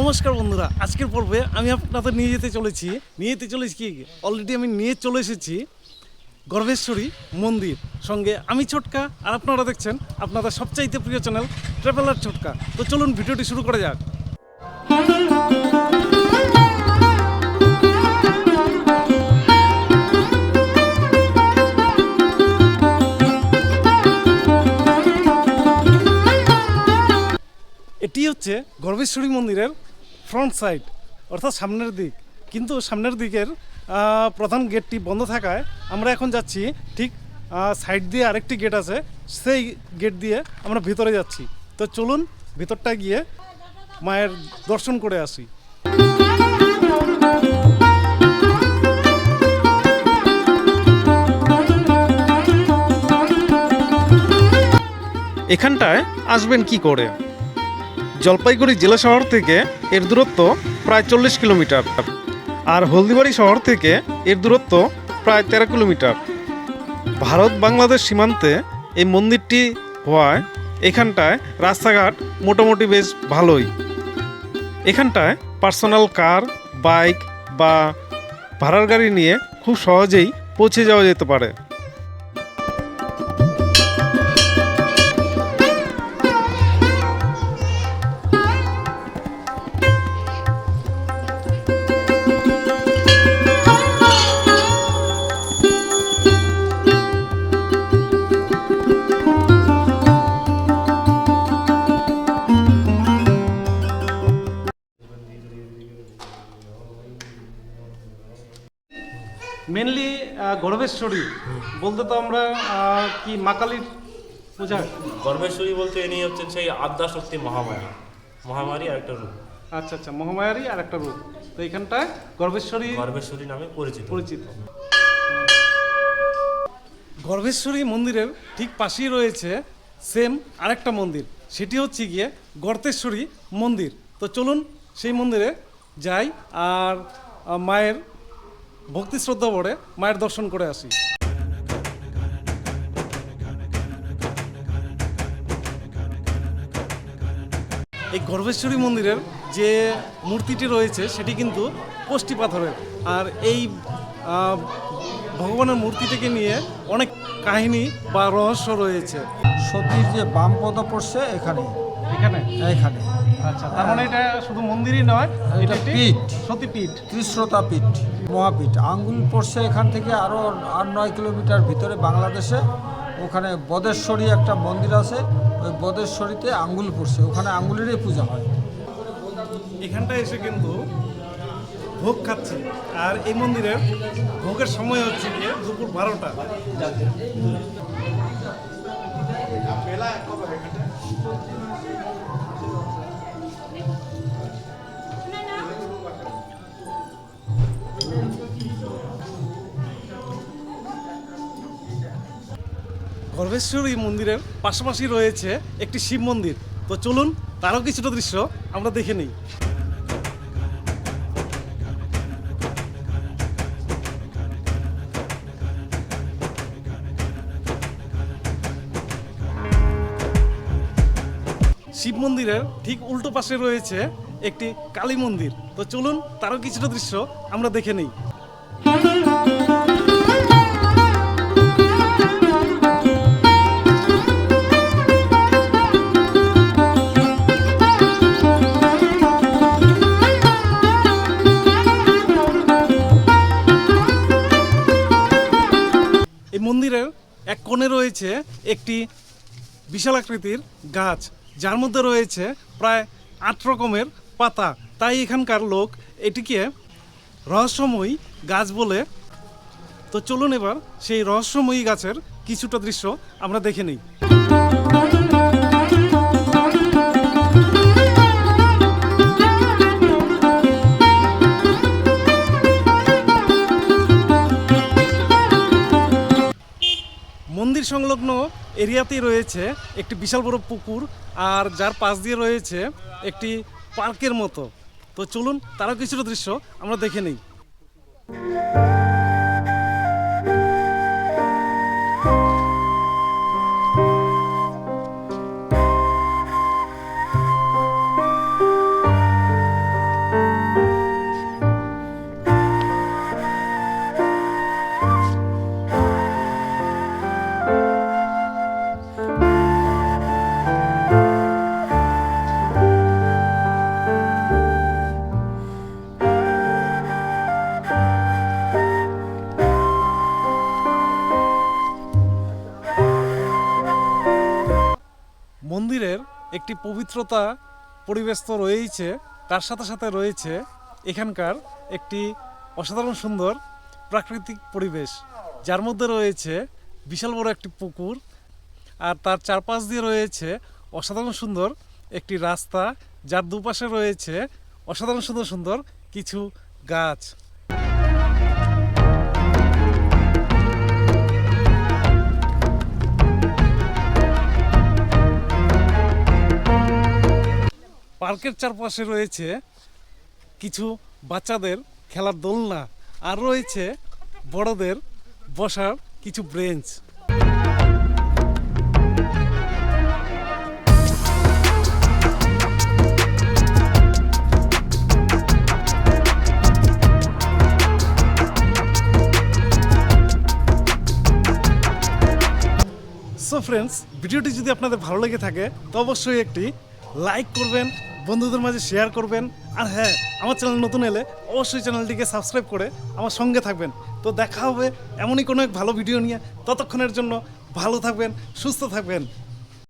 নমস্কার বন্ধুরা, আজকের পর্বে আমি আপনাদের নিয়ে যেতে চলেছি। নিয়ে যেতে চলেছি কি? অলরেডি আমি নিয়ে চলে এসেছি গর্ভেশ্বরী মন্দির সঙ্গে আমি ছোটকা আর আপনারা দেখছেন আপনাদের সবচাইতে প্রিয় চ্যানেল ট্রাভেলার ছোটকা। তো চলুন ভিডিওটি শুরু করা যাক। এটি হচ্ছে গর্ভেশ্বরী মন্দিরের ফ্রন্ট সাইড, অর্থাৎ সামনের দিক। কিন্তু সামনের দিকের প্রধান গেটটি বন্ধ থাকায় আমরা এখন যাচ্ছি ঠিক সাইড দিয়ে আরেকটি গেট আছে, সেই গেট দিয়ে আমরা ভিতরে যাচ্ছি। তো চলুন ভিতরটা গিয়ে মায়ের দর্শন করে আসি। এখানটায় আসবেন কি করে? জলপাইগুড়ি জেলা শহর থেকে এর দূরত্ব প্রায় চল্লিশ কিলোমিটার আর হলদিবাড়ি শহর থেকে এর দূরত্ব প্রায় তেরো কিলোমিটার। ভারত বাংলাদেশ সীমান্তে এই মন্দিরটি হওয়ায় এখানটায় রাস্তাঘাট মোটামুটি বেশ ভালোই। এখানটায় পার্সোনাল কার, বাইক বা ভাড়ার গাড়ি নিয়ে খুব সহজেই পৌঁছে যাওয়া যেতে পারে। মেনলি গর্ভেশ্বরী। বলতে তো আমরা কি মা কালীর পূজা? গর্ভেশ্বরী বলতে ইনি হচ্ছেন সেই আদ্যা শক্তি মহামায়া। মহামারী আর একটা রূপ। আচ্ছা আচ্ছা মহামায়ারই আর একটা রূপ। তো এখানটায় গর্ভেশ্বরী গর্ভেশ্বরী নামে পরিচিত। পরিচিত। গর্ভেশ্বরী মন্দিরের ঠিক পাশেই রয়েছে সেম আরেকটা মন্দির। সেটি হচ্ছে গিয়ে গর্তেশ্বরী মন্দির। তো চলুন সেই মন্দিরে যাই আর মায়ের ভক্তি শ্রদ্ধা ভরে মায়ের দর্শন করে আসি। এই গর্ভেশ্বরী মন্দিরের যে মূর্তিটি রয়েছে, সেটি কিন্তু কোষ্টি পাথরের। আর এই ভগবানের মূর্তিটিকে নিয়ে অনেক কাহিনী বা রহস্য রয়েছে। সতীর যে বাম পদ পড়ছে এখানে এখানে? এখানে। আচ্ছা তার মানে এটা শুধু মন্দিরই নয় এটা পীঠ। সতীপীঠ ত্রিশ্রোতা পীঠ মহাপীঠ। আঙ্গুল পড়ছে এখান থেকে আরও আট নয় কিলোমিটার ভিতরে বাংলাদেশে। ওখানে বদেশ্বরী একটা মন্দির আছে ওই বদেশ্বরীতে আঙ্গুল পড়ছে। ওখানে আঙ্গুলেরই পূজা হয়। এখানটায় এসে কিন্তু ভোগ খাচ্ছি। আর এই মন্দিরের ভোগের সময় হচ্ছে গিয়ে দুপুর বারোটা। গর্ভেশ্বরী মন্দিরের পাশাপাশি রয়েছে একটি শিব মন্দির। তো চলুন, তারও কিছুটা দৃশ্য আমরা দেখে নিই। শিব মন্দিরের ঠিক উল্টো পাশে রয়েছে একটি কালী মন্দির। তো চলুন, তারও কিছুটা দৃশ্য আমরা দেখে নিই। এই মন্দিরের এক কোণে রয়েছে একটি বিশাল আকৃতির গাছ। যার মধ্যে রয়েছে প্রায় আট রকমের পাতা। তাই এখানকার লোক এটিকে রহস্যময়ী গাছ বলে। তো চলুন এবার সেই রহস্যময়ী গাছের কিছুটা দৃশ্য আমরা দেখে নিই। সংলগ্ন এরিয়াতেই রয়েছে একটি বিশাল বড় পুকুর, আর যার পাশ দিয়ে রয়েছে একটি পার্কের মতো। তো চলুন, তারও কিছুটা দৃশ্য আমরা দেখে নিই। একটি পবিত্রতা পরিবেশ তো রয়েইছে, তার সাথে সাথে রয়েছে এখানকার একটি অসাধারণ সুন্দর প্রাকৃতিক পরিবেশ, যার মধ্যে রয়েছে বিশাল বড় একটি পুকুর আর তার চারপাশ দিয়ে রয়েছে অসাধারণ সুন্দর একটি রাস্তা, যার দুপাশে রয়েছে অসাধারণ সুন্দর সুন্দর কিছু গাছ। পার্কের চারপাশে রয়েছে কিছু বাচ্চাদের খেলার দোলনা আর রয়েছে বড়দের বসার কিছু ব্রেঞ্চ। সো ফ্রেন্ডস ভিডিওটি যদি আপনাদের ভালো লেগে থাকে, তো অবশ্যই একটি লাইক করবেন বন্ধুদের মাঝে শেয়ার করবেন। আর হ্যাঁ আমার চ্যানেল নতুন এলে অবশ্যই চ্যানেলটিকে সাবস্ক্রাইব করে আমার সঙ্গে থাকবেন। তো দেখা হবে এমনই কোনো এক ভালো ভিডিও নিয়ে। ততক্ষণের জন্য ভালো থাকবেন, সুস্থ থাকবেন।